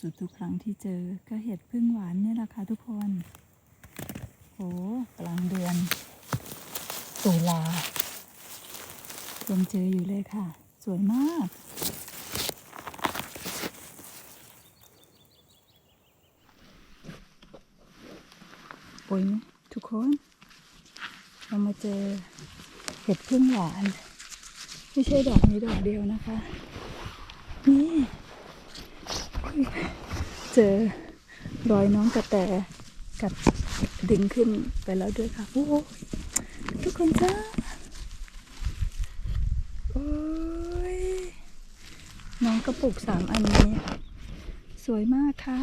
สุดๆทุกครั้งที่เจอก็เห็ดพึ่งหวานนี่แหละค่ะทุกคนโอ้กลางเดือนตุลายังเจออยู่เลยค่ะ สวยมาก โอ้ยทุกคน เรามาเจอเห็ดพึ่งหวาน ไม่ใช่ดอกนี้ดอกเดียวนะคะ นี่อุ๊ย เจอรอยน้องกระแตกับดึงขึ้นไปแล้วด้วยค่ะโอ้ทุกคนจ้าโอ้ยน้องกระปุกสามอันนี้ สวยมากค่ะ